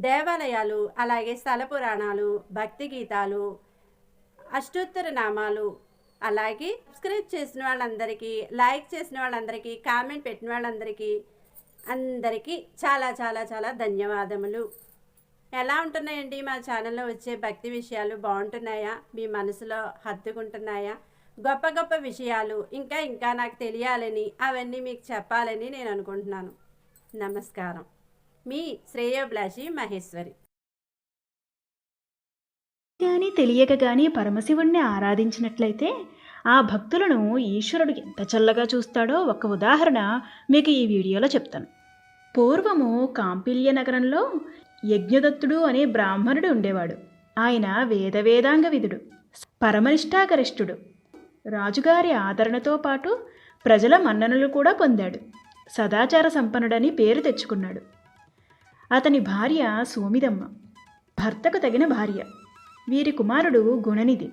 దేవాలయాలు అలాగే స్థల పురాణాలు భక్తి గీతాలు అష్టోత్తర నామాలు అలాగే సబ్స్క్రైబ్ చేసిన వాళ్ళందరికీ లైక్ చేసిన వాళ్ళందరికీ కామెంట్ పెట్టిన వాళ్ళందరికీ అందరికీ చాలా చాలా చాలా ధన్యవాదములు. ఎలా ఉంటున్నాయండి మా ఛానల్లో వచ్చే భక్తి విషయాలు? బాగుంటున్నాయా? మీ మనసులో హత్తుకుంటున్నాయా? గొప్ప గొప్ప విషయాలు ఇంకా ఇంకా నాకు తెలియాలని అవన్నీ మీకు చెప్పాలని నేను అనుకుంటున్నాను. నమస్కారం. మీ శ్రేయోభిలాషి మహేశ్వరి. కానీ తెలియక కానీ పరమశివుణ్ణి ఆరాధించినట్లయితే ఆ భక్తులను ఈశ్వరుడు ఎంత చల్లగా చూస్తాడో ఒక ఉదాహరణ మీకు ఈ వీడియోలో చెప్తాను. పూర్వము కాంపిల్య నగరంలో యజ్ఞదత్తుడు అనే బ్రాహ్మణుడు ఉండేవాడు. ఆయన వేదవేదాంగ విధుడు పరమనిష్టాగరిష్ఠుడు రాజుగారి ఆదరణతో పాటు ప్రజల మన్ననలు కూడా పొందాడు. సదాచార సంపన్నుడని పేరు తెచ్చుకున్నాడు. అతని భార్య సోమిదమ్మ. భర్తకు తగిన భార్య. వీరి కుమారుడు గుణనిధి.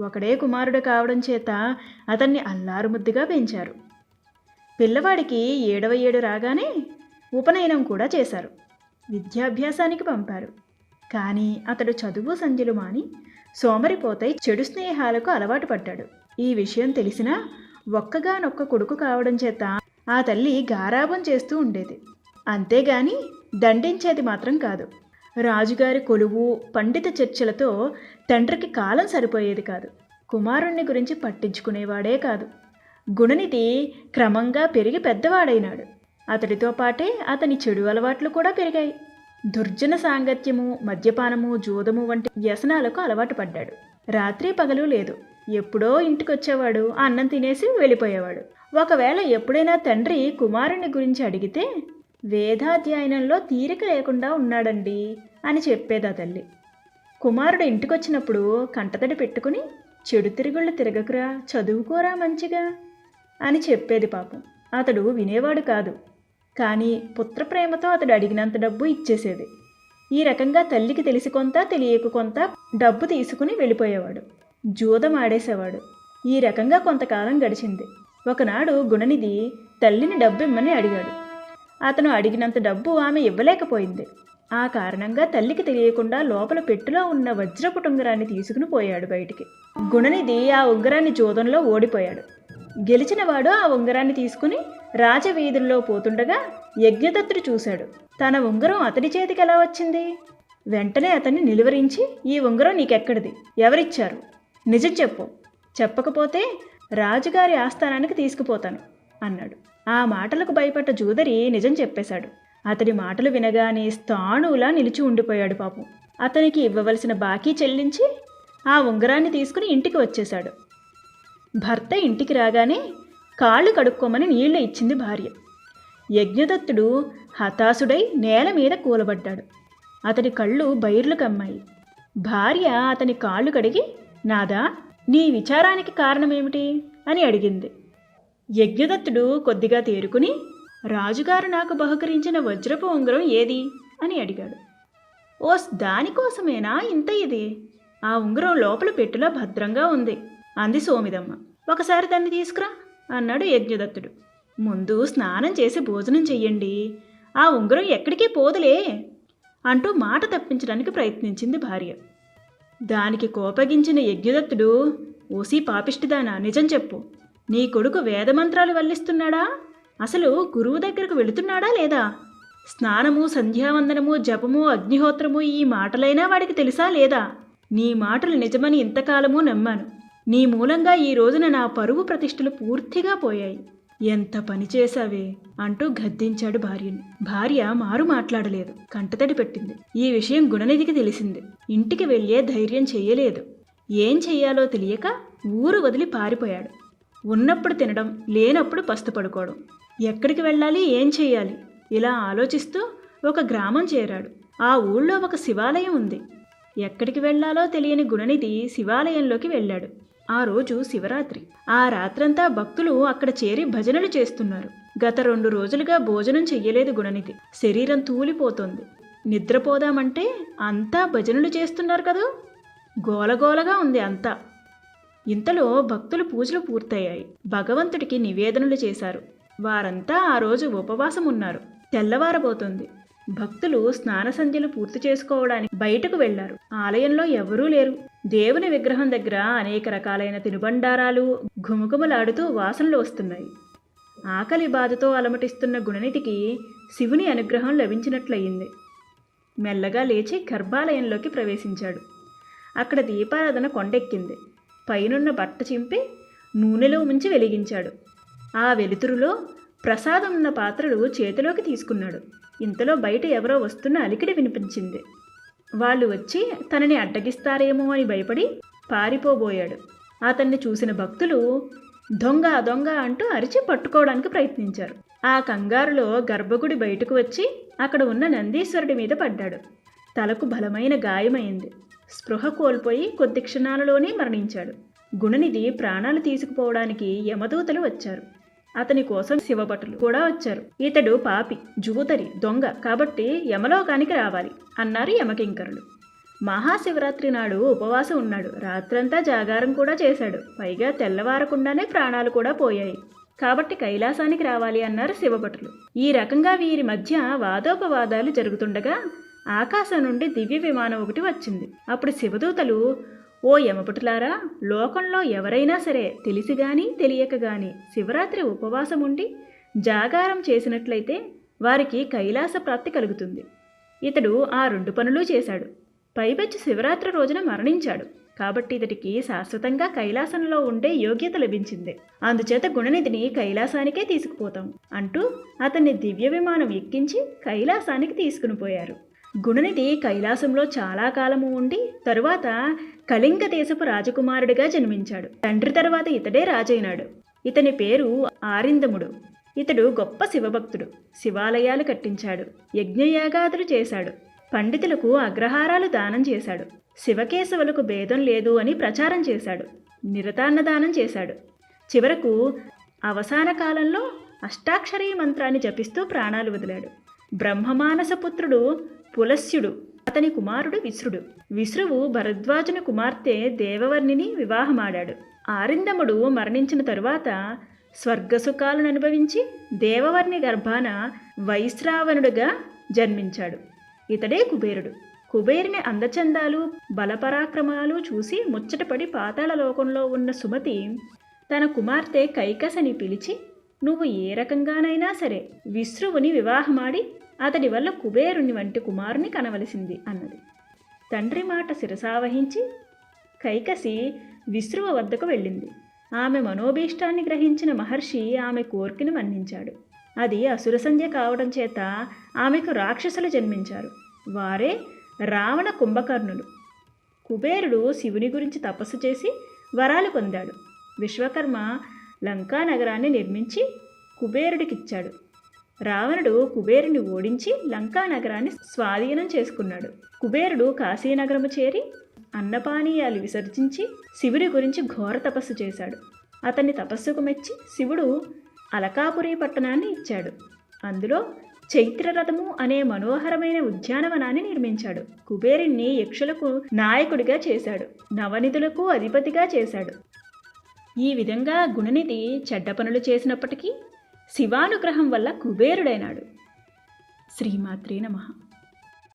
ఒకడే కుమారుడు కావడం చేత అతన్ని అల్లారుముద్దుగా పెంచారు. పిల్లవాడికి ఏడవ ఏడు రాగానే ఉపనయనం కూడా చేశారు. విద్యాభ్యాసానికి పంపారు. కానీ అతడు చదువు సంధ్యలు మాని సోమరిపోతై చెడు స్నేహాలకు అలవాటు పడ్డాడు. ఈ విషయం తెలిసినా ఒక్కగానొక్క కొడుకు కావడం చేత ఆ తల్లి గారాబం చేస్తూ ఉండేది. అంతేగాని దండించేది మాత్రం కాదు. రాజుగారి కొలువు పండిత చర్చలతో తండ్రికి కాలం సరిపోయేది కాదు. కుమారుణ్ణి గురించి పట్టించుకునేవాడే కాదు. గుణనిధి క్రమంగా పెరిగి పెద్దవాడైనాడు. అతడితో పాటే అతని చెడు అలవాట్లు కూడా పెరిగాయి. దుర్జన సాంగత్యము మద్యపానము జూదము వంటి వ్యసనాలకు అలవాటు పడ్డాడు. రాత్రి పగలు లేదు. ఎప్పుడో ఇంటికొచ్చేవాడు అన్నం తినేసి వెళ్ళిపోయేవాడు. ఒకవేళ ఎప్పుడైనా తండ్రి కుమారుని గురించి అడిగితే వేదాధ్యయనంలో తీరిక లేకుండా ఉన్నాడండి అని చెప్పేది ఆ తల్లి. కుమారుడు ఇంటికొచ్చినప్పుడు కంటతడి పెట్టుకుని చెడు తిరుగుళ్ళు తిరగకురా చదువుకోరా మంచిగా అని చెప్పేది పాపం. అతడు వినేవాడు కాదు. కానీ పుత్రప్రేమతో అతడు అడిగినంత డబ్బు ఇచ్చేసేది. ఈ రకంగా తల్లికి తెలిసి కొంత తెలియక కొంత డబ్బు తీసుకుని వెళ్ళిపోయేవాడు. జూదం ఆడేసేవాడు. ఈ రకంగా కొంతకాలం గడిచింది. ఒకనాడు గుణనిధి తల్లిని డబ్బు ఇమ్మని అడిగాడు. అతను అడిగినంత డబ్బు ఆమె ఇవ్వలేకపోయింది. ఆ కారణంగా తల్లికి తెలియకుండా లోపల పెట్టులో ఉన్న వజ్రపు ఉంగరాన్ని తీసుకుని పోయాడు బయటికి. గుణనిధి ఆ ఉంగరాన్ని జూదంలో ఓడిపోయాడు. గెలిచినవాడు ఆ ఉంగరాన్ని తీసుకుని రాజవీధుల్లో పోతుండగా యజ్ఞదత్తుడు చూశాడు. తన ఉంగరం అతడి చేతికి ఎలా వచ్చింది? వెంటనే అతన్ని నిలువరించి ఈ ఉంగరం నీకెక్కడిది? ఎవరిచ్చారు? నిజం చెప్పు. చెప్పకపోతే రాజుగారి ఆస్థానానికి తీసుకుపోతాను అన్నాడు. ఆ మాటలకు భయపడ్డ జూదరి నిజం చెప్పేశాడు. అతడి మాటలు వినగానే స్థాణువులా నిలిచి ఉండిపోయాడు పాపం. అతనికి ఇవ్వవలసిన బాకీ చెల్లించి ఆ ఉంగరాన్ని తీసుకుని ఇంటికి వచ్చేశాడు. భర్త ఇంటికి రాగానే కాళ్ళు కడుక్కోమని నీళ్ళు ఇచ్చింది భార్య. యజ్ఞదత్తుడు హతాశుడై నేల మీద కూలబడ్డాడు. అతడి కళ్ళు బైర్లు కమ్మాయి. భార్య అతని కాళ్ళు కడిగి నాదా నీ విచారానికి కారణమేమిటి? అని అడిగింది. యజ్ఞదత్తుడు కొద్దిగా తేరుకుని రాజుగారు నాకు బహుకరించిన వజ్రపు ఉంగరం ఏది? అని అడిగాడు. ఓస్ దానికోసమేనా ఇంత ఇది? ఆ ఉంగరం లోపల పెట్టులా భద్రంగా ఉంది. అంది సోమిదమ్మ. ఒకసారి దాన్ని తీసుకురా అన్నాడు యజ్ఞదత్తుడు. ముందు స్నానం చేసి భోజనం చెయ్యండి. ఆ ఉంగరం ఎక్కడికి పోదులే అంటూ మాట తప్పించడానికి ప్రయత్నించింది భార్య. దానికి కోపగించిన యజ్ఞదత్తుడు ఓసి పాపిష్టిదానా? నిజం చెప్పు. నీ కొడుకు వేదమంత్రాలు వల్లిస్తున్నాడా? అసలు గురువు దగ్గరకు వెళుతున్నాడా లేదా? స్నానము సంధ్యావందనము జపము అగ్నిహోత్రము ఈ మాటలైనా వాడికి తెలుసా లేదా? నీ మాటలు నిజమని ఇంతకాలము నమ్మాను. నీ మూలంగా ఈ రోజున నా పరువు ప్రతిష్టలు పూర్తిగా పోయాయి. ఎంత పని చేశావే? అంటూ గద్దించాడు భార్యని. భార్య మారు మాట్లాడలేదు. కంటతడి పెట్టింది. ఈ విషయం గుణనిధికి తెలిసింది. ఇంటికి వెళ్ళే ధైర్యం చెయ్యలేదు ఏం చెయ్యాలో తెలియక ఊరు వదిలి పారిపోయాడు. ఉన్నప్పుడు తినడం లేనప్పుడు పస్తుపడుకోవడం. ఎక్కడికి వెళ్ళాలి ఏం చేయాలి ఇలా ఆలోచిస్తూ ఒక గ్రామం చేరాడు. ఆ ఊళ్ళో ఒక శివాలయం ఉంది. ఎక్కడికి వెళ్ళాలో తెలియని గుణనిధి శివాలయంలోకి వెళ్ళాడు. ఆ రోజు శివరాత్రి. ఆ రాత్రంతా భక్తులు అక్కడ చేరి భజనలు చేస్తున్నారు. గత రెండు రోజులుగా భోజనం చెయ్యలేదు గుణనిధి. శరీరం తూలిపోతోంది. నిద్రపోదామంటే అంతా భజనలు చేస్తున్నారు కదూ? గోలగోలగా ఉంది అంతా. ఇంతలో భక్తులు పూజలు పూర్తయ్యాయి. భగవంతుడికి నివేదనలు చేశారు. వారంతా ఆ రోజు ఉపవాసం ఉన్నారు తెల్లవారబోతుంది. భక్తులు స్నాన సంధ్యలు పూర్తి చేసుకోవడానికి బయటకు వెళ్ళారు. ఆలయంలో ఎవరూ లేరు. దేవుని విగ్రహం దగ్గర అనేక రకాలైన తినుబండారాలు ఘుమఘుమలాడుతూ వాసనలు వస్తున్నాయి. ఆకలి బాధతో అలమటిస్తున్న గుణనిధికి శివుని అనుగ్రహం లభించినట్లయింది. మెల్లగా లేచి గర్భాలయంలోకి ప్రవేశించాడు. అక్కడ దీపారాధన కొండెక్కింది. పైనున్న బట్ట చింపి నూనెలో ముంచి వెలిగించాడు. ఆ వెలుతురులో ప్రసాదం ఉన్న పాత్రలు చేతిలోకి తీసుకున్నాడు. ఇంతలో బయట ఎవరో వస్తున్న అలికిడి వినిపించింది. వాళ్ళు వచ్చి తనని అడ్డగిస్తారేమో అని భయపడి పారిపోబోయాడు. అతన్ని చూసిన భక్తులు దొంగ దొంగ అంటూ అరిచి పట్టుకోవడానికి ప్రయత్నించారు. ఆ కంగారులో గర్భగుడి బయటకు వచ్చి అక్కడ ఉన్న నందీశ్వరుడి మీద పడ్డాడు. తలకు బలమైన గాయమైంది. స్పృహ కోల్పోయి కొద్ది క్షణాలలోనే మరణించాడు. గుణనిధి ప్రాణాలు తీసుకుపోవడానికి యమదూతలు వచ్చారు. అతని కోసం శివభటులు కూడా వచ్చారు. ఇతడు పాపి జూతరి దొంగ కాబట్టి యమలోకానికి రావాలి అన్నారు యమకింకరులు. మహాశివరాత్రి నాడు ఉపవాసం ఉన్నాడు. రాత్రంతా జాగారం కూడా చేశాడు. పైగా తెల్లవారకుండానే ప్రాణాలు కూడా పోయాయి. కాబట్టి కైలాసానికి రావాలి అన్నారు శివభటులు. ఈ రకంగా వీరి మధ్య వాదోపవాదాలు జరుగుతుండగా ఆకాశం నుండి దివ్య విమానం ఒకటి వచ్చింది. అప్పుడు శివదూతలు ఓ యమపుటులారా లోకంలో ఎవరైనా సరే తెలిసి గాని తెలియక గాని శివరాత్రి ఉపవాసం ఉండి జాగారం చేసినట్లయితే వారికి కైలాస ప్రాప్తి కలుగుతుంది. ఇతడు ఆ రెండు పనులు చేశాడు. పైపెచ్చి శివరాత్రి రోజున మరణించాడు. కాబట్టి ఇతడికి శాశ్వతంగా కైలాసంలో ఉండే యోగ్యత లభించింది. అందుచేత గుణనిధిని కైలాసానికే తీసుకుపోతాం అంటూ అతన్ని దివ్య విమానం ఎక్కించి కైలాసానికి తీసుకుని పోయారు. గుణనిధి కైలాసంలో చాలా కాలము ఉండి తరువాత కళింగ దేశపు రాజకుమారుడిగా జన్మించాడు. తండ్రి తర్వాత ఇతడే రాజైనాడు. ఇతని పేరు ఆరిందముడు. ఇతడు గొప్ప శివభక్తుడు. శివాలయాలు కట్టించాడు. యజ్ఞయాగాదులు చేశాడు. పండితులకు అగ్రహారాలు దానం చేశాడు. శివకేశవులకు భేదం లేదు అని ప్రచారం చేశాడు. నిరతాన్నదానం చేశాడు. చివరకు అవసాన కాలంలో అష్టాక్షరీ మంత్రాన్ని జపిస్తూ ప్రాణాలు వదిలాడు. బ్రహ్మమానస పుత్రుడు పులస్యుడు అతని కుమారుడు విశ్రుడు విశ్రువు భరద్వాజుని కుమార్తె దేవవర్ణిని వివాహమాడాడు. ఆరిందముడు మరణించిన తరువాత స్వర్గసుఖాలను అనుభవించి దేవవర్ణి గర్భాన వైశ్రావణుడుగా జన్మించాడు. ఇతడే కుబేరుడు. కుబేరుని అందచందాలు బలపరాక్రమాలు చూసి ముచ్చటపడి పాతాళ లోకంలో ఉన్న సుమతి తన కుమార్తె కైకసని పిలిచి నువ్వు ఏ రకంగానైనా సరే విశ్రువుని వివాహమాడి అతడి వల్ల కుబేరుని వంటి కుమారుని కనవలసింది అన్నది. తండ్రి మాట శిరసావహించి కైకసి విశ్రువ వద్దకు వెళ్ళింది. ఆమె మనోభీష్టాన్ని గ్రహించిన మహర్షి ఆమె కోర్కెను మన్నించాడు. అది అసుర సంధ్య కావడం చేత ఆమెకు రాక్షసులు జన్మించారు. వారే రావణ కుంభకర్ణులు. కుబేరుడు శివుని గురించి తపస్సు చేసి వరాలు పొందాడు. విశ్వకర్మ లంకా నగరాన్ని నిర్మించి కుబేరుడికిచ్చాడు. రావణుడు కుబేరుని ఓడించి లంకా నగరాన్ని స్వాధీనం చేసుకున్నాడు. కుబేరుడు కాశీనగరము చేరి అన్నపానీయాలు విసర్జించి శివుడి గురించి ఘోర తపస్సు చేశాడు. అతన్ని తపస్సుకు మెచ్చి శివుడు అలకాపురి పట్టణాన్ని ఇచ్చాడు. అందులో చైత్రరథము అనే మనోహరమైన ఉద్యానవనాన్ని నిర్మించాడు. కుబేరుణ్ణి యక్షులకు నాయకుడిగా చేశాడు. నవనిధులకు అధిపతిగా చేశాడు. ఈ విధంగా గుణనిధి చెడ్డ పనులు చేసినప్పటికీ శివానుగ్రహం వల్ల కుబేరుడైనాడు. శ్రీమాత్రే నమః.